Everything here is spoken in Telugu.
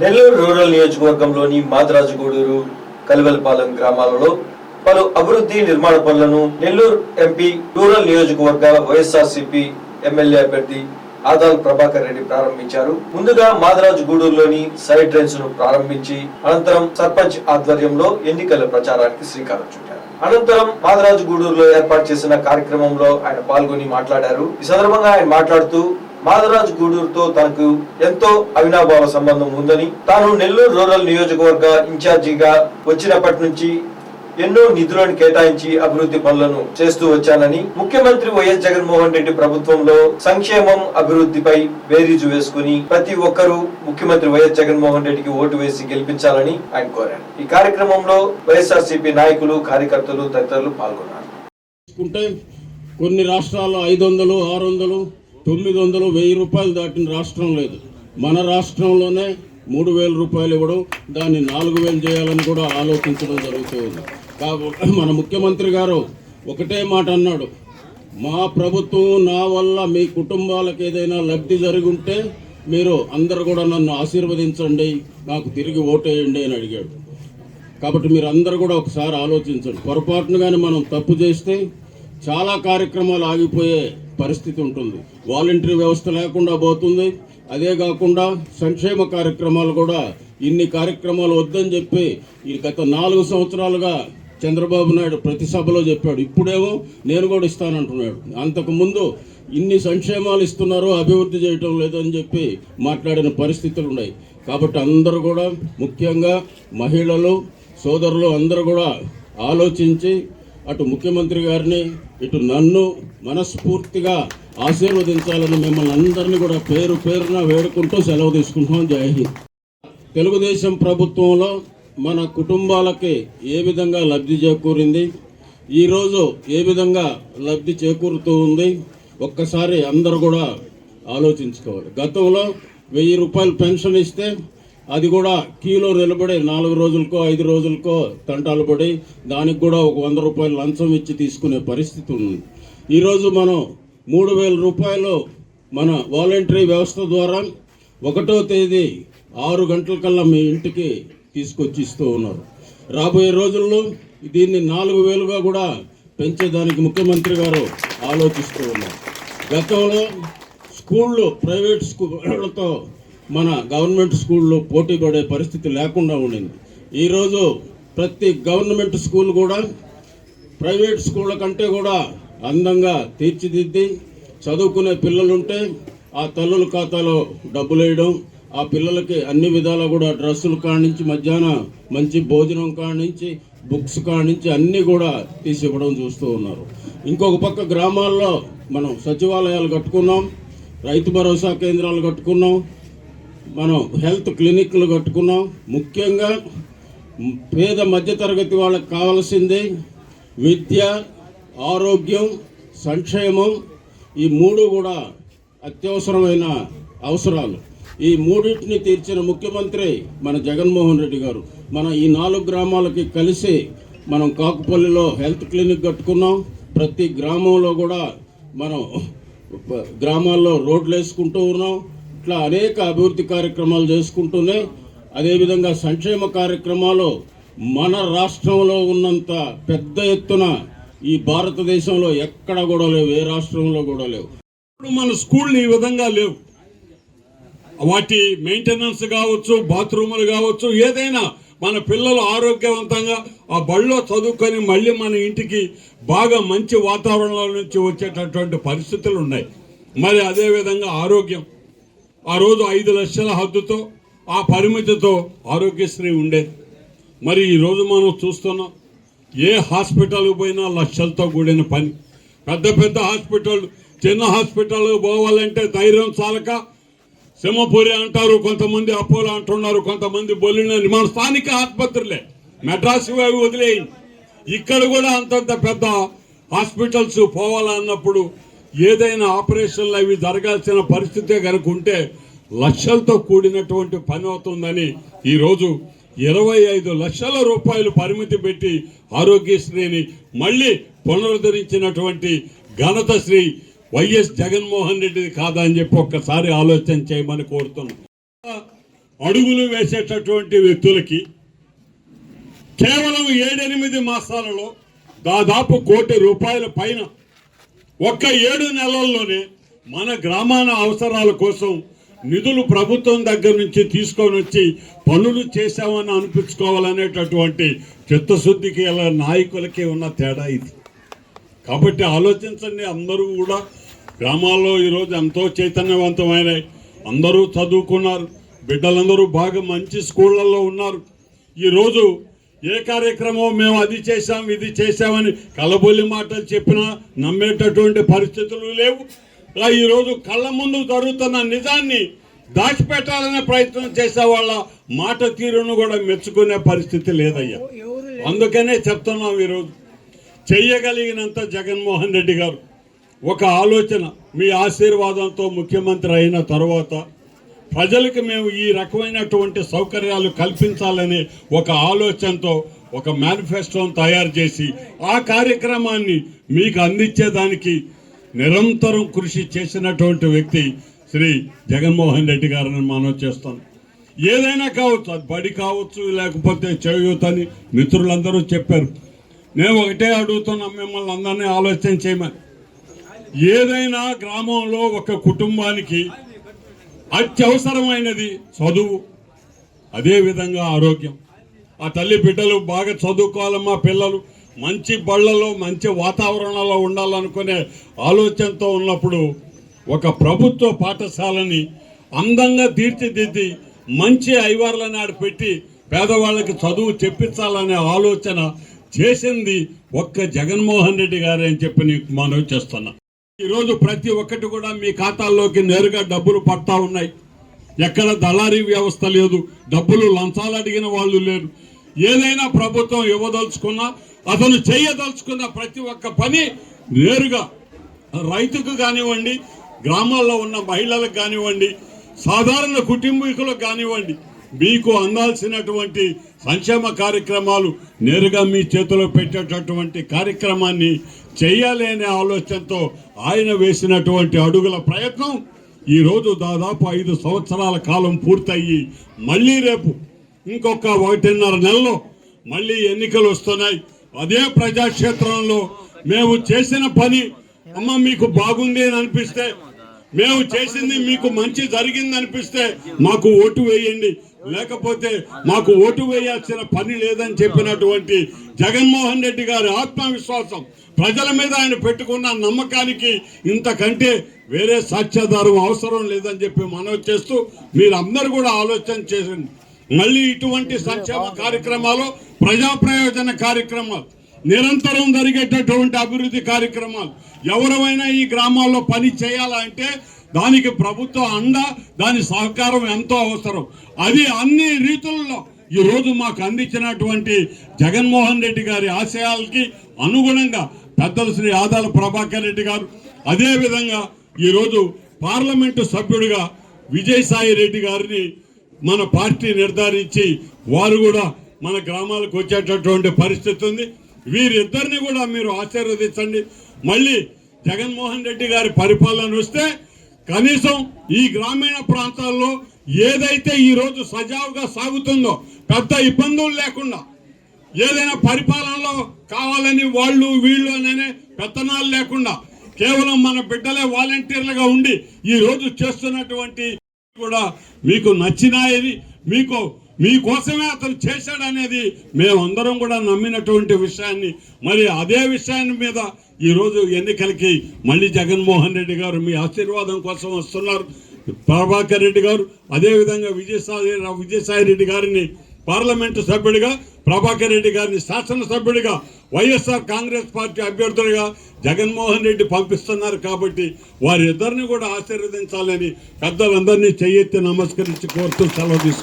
నెల్లూరు రూరల్ నియోజకవర్గంలోని మాదరాజుగూడూరు కలివెలపాలెం గ్రామాలలో పలు అభివృద్ధి నిర్మాణ పనులను నెల్లూరు ఎంపీ రూరల్ నియోజకవర్గ వైఎస్ఆర్సీపీ ఎమ్మెల్యే అభ్యర్థి ఆదాల్ ప్రభాకర్ రెడ్డి ప్రారంభించారు. ముందుగా మాదరాజు గూడూరులోని సైడ్ ట్రైన్స్ను ప్రారంభించి అనంతరం సర్పంచ్ ఆధ్వర్యంలో ఎన్నికల ప్రచారానికి శ్రీకారం చుట్టారు. అనంతరం మాదరాజు గూడూరులో ఏర్పాటు చేసిన కార్యక్రమంలో ఆయన పాల్గొని మాట్లాడారు. ఈ సందర్భంగా ఆయన మాట్లాడుతూ మాధరాజ్ గూడూరుతో తనకు ఎంతో అవినాభావ సంబంధం ఉందని తాను నెల్లూరు రూరల్ నియోజకవర్గ ఇన్ఛార్జిగా వచ్చినప్పటి నుంచి ఎన్నో నిధులను కేటాయించి అభివృద్ధి పనులను చేస్తూ వచ్చానని ముఖ్యమంత్రి వైఎస్ జగన్మోహన్ రెడ్డి ప్రభుత్వంలో సంక్షేమం అభివృద్ధిపై బేరీజు వేసుకుని ప్రతి ఒక్కరూ ముఖ్యమంత్రి వైఎస్ జగన్మోహన్ రెడ్డికి ఓటు వేసి గెలిపించాలని ఆయన కోరారు. ఈ కార్యక్రమంలో వైఎస్ఆర్సీపీ నాయకులు కార్యకర్తలు తదితరులు పాల్గొన్నారు. కొన్ని రాష్ట్రాల్లో ఐదు వందలు ఆరు వందలు తొమ్మిది వందలు వెయ్యి రూపాయలు దాటిన రాష్ట్రం లేదు. మన రాష్ట్రంలోనే మూడు వేల రూపాయలు ఇవ్వడం దాన్ని నాలుగు వేలు చేయాలని కూడా ఆలోచించడం జరుగుతుంది కాబట్టి మన ముఖ్యమంత్రి గారు ఒకటే మాట అన్నాడు. మా ప్రభుత్వం నా వల్ల మీ కుటుంబాలకు ఏదైనా లబ్ధి జరిగి ఉంటే మీరు అందరు కూడా నన్ను ఆశీర్వదించండి నాకు తిరిగి ఓటేయండి అని అడిగాడు. కాబట్టి మీరు అందరు కూడా ఒకసారి ఆలోచించండి. పొరపాటును కానీ మనం తప్పు చేస్తే చాలా కార్యక్రమాలు ఆగిపోయే పరిస్థితి ఉంటుంది. వాలంటరీ వ్యవస్థ లేకుండా పోతుంది. అదే కాకుండా సంక్షేమ కార్యక్రమాలు కూడా ఇన్ని కార్యక్రమాలు వద్దని చెప్పి ఈ గత నాలుగు సంవత్సరాలుగా చంద్రబాబు నాయుడు ప్రతి సభలో చెప్పాడు. ఇప్పుడేమో నేను కూడా ఇస్తానంటున్నాడు. అంతకుముందు ఇన్ని సంక్షేమాలు ఇస్తున్నారు అభివృద్ధి చేయటం లేదని చెప్పి మాట్లాడిన పరిస్థితులు ఉన్నాయి. కాబట్టి అందరూ కూడా ముఖ్యంగా మహిళలు సోదరులు అందరూ కూడా ఆలోచించి అటు ముఖ్యమంత్రి గారిని ఇటు నన్ను మనస్ఫూర్తిగా ఆశీర్వదించాలని మిమ్మల్ని అందరినీ కూడా పేరు పేరున వేడుకుంటూ సెలవు తీసుకుంటున్నాం. జై హింద్. తెలుగుదేశం ప్రభుత్వంలో మన కుటుంబాలకి ఏ విధంగా లబ్ధి చేకూరింది? ఈరోజు ఏ విధంగా లబ్ధి చేకూరుతూ ఉంది? ఒక్కసారి అందరూ కూడా ఆలోచించుకోవాలి. గతంలో వెయ్యి రూపాయలు పెన్షన్ ఇస్తే అది కూడా కీలో నిలబడి నాలుగు రోజులకో ఐదు రోజులకో తంటాలు పడి దానికి కూడా ఒక వంద రూపాయలు లంచం ఇచ్చి తీసుకునే పరిస్థితి ఉంది ఈరోజు మనం మూడు వేల రూపాయలు మన వాలంటరీ వ్యవస్థ ద్వారా ఒకటో తేదీ ఆరు గంటల కల్లా మీ ఇంటికి తీసుకొచ్చి ఇస్తూ ఉన్నారు. రాబోయే రోజుల్లో దీన్ని నాలుగు వేలుగా కూడా పెంచేదానికి ముఖ్యమంత్రి గారు ఆలోచిస్తూ ఉన్నారు. గతంలో స్కూళ్ళు ప్రైవేట్ స్కూళ్ళతో మన గవర్నమెంట్ స్కూల్లో పోటీ పడే పరిస్థితి లేకుండా ఉండింది. ఈరోజు ప్రతి గవర్నమెంట్ స్కూల్ కూడా ప్రైవేట్ స్కూళ్ళ కంటే కూడా అందంగా తీర్చిదిద్ది చదువుకునే పిల్లలుంటే ఆ తల్లుల ఖాతాలో డబ్బులు వేయడం ఆ పిల్లలకి అన్ని విధాలా కూడా డ్రెస్సులు కానించి మధ్యాహ్నం మంచి భోజనం కానించి బుక్స్ కానించి అన్నీ కూడా తీసి ఇవ్వడం చూస్తూ ఉన్నారు. ఇంకొక పక్క గ్రామాల్లో మనం సచివాలయాలు కట్టుకున్నాం రైతు భరోసా కేంద్రాలు కట్టుకున్నాం మనం హెల్త్ క్లినిక్లు కట్టుకున్నాం. ముఖ్యంగా పేద మధ్యతరగతి వాళ్ళకి కావాల్సింది విద్య ఆరోగ్యం సంక్షేమం. ఈ మూడు కూడా అత్యవసరమైన అవసరాలు. ఈ మూడింటిని తీర్చిన ముఖ్యమంత్రి మన జగన్మోహన్ రెడ్డి గారు. మన ఈ నాలుగు గ్రామాలకి కలిసి మనం కాకుపల్లిలో హెల్త్ క్లినిక్ కట్టుకున్నాం. ప్రతి గ్రామంలో కూడా మనం గ్రామాల్లో రోడ్లు వేసుకుంటూ ఉన్నాం. ఇట్లా అనేక అభివృద్ధి కార్యక్రమాలు చేసుకుంటూనే అదేవిధంగా సంక్షేమ కార్యక్రమాలు మన రాష్ట్రంలో ఉన్నంత పెద్ద ఎత్తున ఈ భారతదేశంలో ఎక్కడ కూడా లేవు ఏ రాష్ట్రంలో కూడా లేవు. ఇప్పుడు మన స్కూళ్ళు ఈ విధంగా లేవు. వాటి మెయింటెనెన్స్ కావచ్చు బాత్రూములు కావచ్చు ఏదైనా మన పిల్లలు ఆరోగ్యవంతంగా ఆ బళ్ళో చదువుకొని మళ్ళీ మన ఇంటికి బాగా మంచి వాతావరణంలో నుంచి వచ్చేటటువంటి పరిస్థితులు ఉన్నాయి. మరి అదేవిధంగా ఆరోగ్యం. ఆ రోజు ఐదు లక్షల హద్దుతో ఆ పరిమితితో ఆరోగ్యశ్రీ ఉండేది మరి ఈరోజు మనం చూస్తున్నాం ఏ హాస్పిటల్కి పోయినా లక్షలతో కూడిన పని. పెద్ద పెద్ద హాస్పిటల్ చిన్న హాస్పిటల్ పోవాలంటే ధైర్యం చాలక సింహపురి అంటారు కొంతమంది అపోలో అంటున్నారు కొంతమంది బొల్లినని మన స్థానిక ఆసుపత్రులే. మెడ్రాస్ వదిలేయండి. ఇక్కడ కూడా అంతంత పెద్ద హాస్పిటల్స్ పోవాలన్నప్పుడు ఏదైనా ఆపరేషన్లు అవి జరగాల్సిన పరిస్థితే కనుక ఉంటే లక్షలతో కూడినటువంటి పని అవుతుందని ఈరోజు ఇరవై ఐదు లక్షల రూపాయలు పరిమితి పెట్టి ఆరోగ్యశ్రీని మళ్ళీ పునరుద్ధరించినటువంటి ఘనత శ్రీ వైఎస్ జగన్మోహన్ రెడ్డిది కాదా అని చెప్పి ఒక్కసారి ఆలోచన చేయమని కోరుతున్నాం. అడుగులు వేసేటటువంటి వ్యక్తులకి కేవలం ఏడెనిమిది మాసాలలో దాదాపు కోటి రూపాయల పైన ఒక్క ఏడు నెలల్లోనే మన గ్రామాల అవసరాల కోసం నిధులు ప్రభుత్వం దగ్గర నుంచి తీసుకొని వచ్చి పనులు చేశామని అనిపించుకోవాలనేటటువంటి చిత్తశుద్ధికి ఇలా నాయకులకి ఉన్న తేడా ఇది. కాబట్టి ఆలోచించండి అందరూ కూడా గ్రామాల్లో ఈరోజు ఎంతో చైతన్యవంతమైన అందరూ చదువుకున్నారు బిడ్డలందరూ బాగా మంచి స్కూళ్ళల్లో ఉన్నారు. ఈరోజు ఏ కార్యక్రమం మేము అది చేశాం ఇది చేశామని కలబొల్లి మాటలు చెప్పినా నమ్మేటటువంటి పరిస్థితులు లేవు. ఇలా ఈరోజు కళ్ళ ముందు జరుగుతున్న నిజాన్ని దాచిపెట్టాలనే ప్రయత్నం చేసే వాళ్ళ మాట తీరును కూడా మెచ్చుకునే పరిస్థితి లేదయ్యా. అందుకనే చెప్తున్నాం ఈరోజు. చెయ్యగలిగినంత జగన్మోహన్ రెడ్డి గారు. ఒక ఆలోచన మీ ఆశీర్వాదంతో ముఖ్యమంత్రి అయిన తర్వాత ప్రజలకు మేము ఈ రకమైనటువంటి సౌకర్యాలు కల్పించాలనే ఒక ఆలోచనతో ఒక మేనిఫెస్టోను తయారు చేసి ఆ కార్యక్రమాన్ని మీకు అందించేదానికి నిరంతరం కృషి చేసినటువంటి వ్యక్తి శ్రీ జగన్మోహన్ రెడ్డి గారిని మనం చేస్తాం ఏదైనా కావచ్చు అది బడి కావచ్చు లేకపోతే చేయూతని మిత్రులందరూ చెప్పారు. నేను ఒకటే అడుగుతున్నా మిమ్మల్ని అందరినీ ఆలోచన చేయమని. ఏదైనా గ్రామంలో ఒక కుటుంబానికి అత్యవసరమైనది చదువు. అదేవిధంగా ఆరోగ్యం. ఆ తల్లి బిడ్డలు బాగా చదువుకోవాలమ్మా పిల్లలు. మంచి బళ్ళలో మంచి వాతావరణంలో ఉండాలనుకునే ఆలోచనతో ఉన్నప్పుడు ఒక ప్రభుత్వ పాఠశాలని అందంగా తీర్చిదిద్ది మంచి ఐవార్ల నాడు పెట్టి పేదవాళ్ళకి చదువు చెప్పించాలనే ఆలోచన చేసింది ఒక్క జగన్మోహన్ రెడ్డి గారే అని చెప్పి నీకు మనవి చేస్తున్నా. ఈరోజు ప్రతి ఒక్కటి కూడా మీ ఖాతాల్లోకి నేరుగా డబ్బులు పడతా ఉన్నాయి. ఎక్కడ దళారీ వ్యవస్థ లేదు డబ్బులు లంచాలు అడిగిన వాళ్ళు లేరు. ఏదైనా ప్రభుత్వం ఇవ్వదలుచుకున్నా అతను చేయదలుచుకున్న ప్రతి ఒక్క పని నేరుగా రైతుకు కానివ్వండి గ్రామాల్లో ఉన్న మహిళలకు కానివ్వండి సాధారణ కుటుంబీకులకు కానివ్వండి మీకు అందాల్సినటువంటి సంక్షేమ కార్యక్రమాలు నేరుగా మీ చేతిలో పెట్టేటటువంటి కార్యక్రమాన్ని చేయాలి అనే ఆలోచనతో ఆయన వేసినటువంటి అడుగుల ప్రయత్నం ఈరోజు దాదాపు ఐదు సంవత్సరాల కాలం పూర్తయ్యి మళ్ళీ రేపు ఇంకొక ఒకటిన్నర నెలలో మళ్ళీ ఎన్నికలు వస్తున్నాయి. అదే ప్రజాక్షేత్రంలో మేము చేసిన పని అమ్మ మీకు బాగుంది అని అనిపిస్తే మేము చేసింది మీకు మంచి జరిగింది అనిపిస్తే మాకు ఓటు వేయండి. లేకపోతే మాకు ఓటు వేయాల్సిన పని లేదని చెప్పినటువంటి జగన్మోహన్ రెడ్డి గారి ఆత్మవిశ్వాసం ప్రజల మీద ఆయన పెట్టుకున్న నమ్మకానికి ఇంతకంటే వేరే సాక్ష్యాధారం అవసరం లేదని చెప్పి మనవి చేస్తూ మీరందరూ కూడా ఆలోచన చేయండి. మళ్ళీ ఇటువంటి సంక్షేమ కార్యక్రమాలు ప్రజా ప్రయోజన కార్యక్రమాలు నిరంతరం జరిగేటటువంటి అభివృద్ధి కార్యక్రమాలు ఎవరైనా ఈ గ్రామాల్లో పని చేయాలంటే దానికి ప్రభుత్వ అండ దాని సహకారం ఎంతో అవసరం. అది అన్ని రీతుల్లో ఈరోజు మాకు అందించినటువంటి జగన్మోహన్ రెడ్డి గారి ఆశయాలకి అనుగుణంగా పెద్దలు శ్రీ ఆదాల ప్రభాకర్ రెడ్డి గారు అదేవిధంగా ఈరోజు పార్లమెంటు సభ్యుడిగా విజయసాయి రెడ్డి గారిని మన పార్టీ నిర్ధారించి వారు కూడా మన గ్రామాలకు వచ్చేటటువంటి పరిస్థితి ఉంది. వీరిద్దరిని కూడా మీరు ఆశీర్వదించండి. మళ్ళీ జగన్మోహన్ రెడ్డి గారి పరిపాలన వస్తే కనీసం ఈ గ్రామీణ ప్రాంతాల్లో ఏదైతే ఈరోజు సజావుగా సాగుతుందో పెద్ద ఇబ్బందులు లేకుండా ఏదైనా పరిపాలనలో కావాలని వాళ్ళు వీళ్ళు అనే పెత్తనాలు లేకుండా కేవలం మన బిడ్డలే వాలంటీర్లుగా ఉండి ఈరోజు చేస్తున్నటువంటి కూడా మీకు నచ్చినాయని మీకు మీకోసమే అతను చేశాడనేది మేమందరం కూడా నమ్మినటువంటి విషయాన్ని మరి అదే విషయాన్ని మీద ఈరోజు ఎన్నికలకి మళ్ళీ జగన్మోహన్ రెడ్డి గారు మీ ఆశీర్వాదం కోసం వస్తున్నారు. ప్రభాకర్ రెడ్డి గారు అదేవిధంగా విజయసాయి విజయసాయి రెడ్డి గారిని పార్లమెంటు సభ్యుడిగా ప్రభాకర్ రెడ్డి గారిని శాసనసభ్యుడిగా వైఎస్ఆర్ కాంగ్రెస్ పార్టీ అభ్యర్థులుగా జగన్మోహన్ రెడ్డి పంపిస్తున్నారు కాబట్టి వారిద్దరిని కూడా ఆశీర్వదించాలని పెద్దలందరినీ చేయెత్తి నమస్కరించి కోరుతూ సెలవు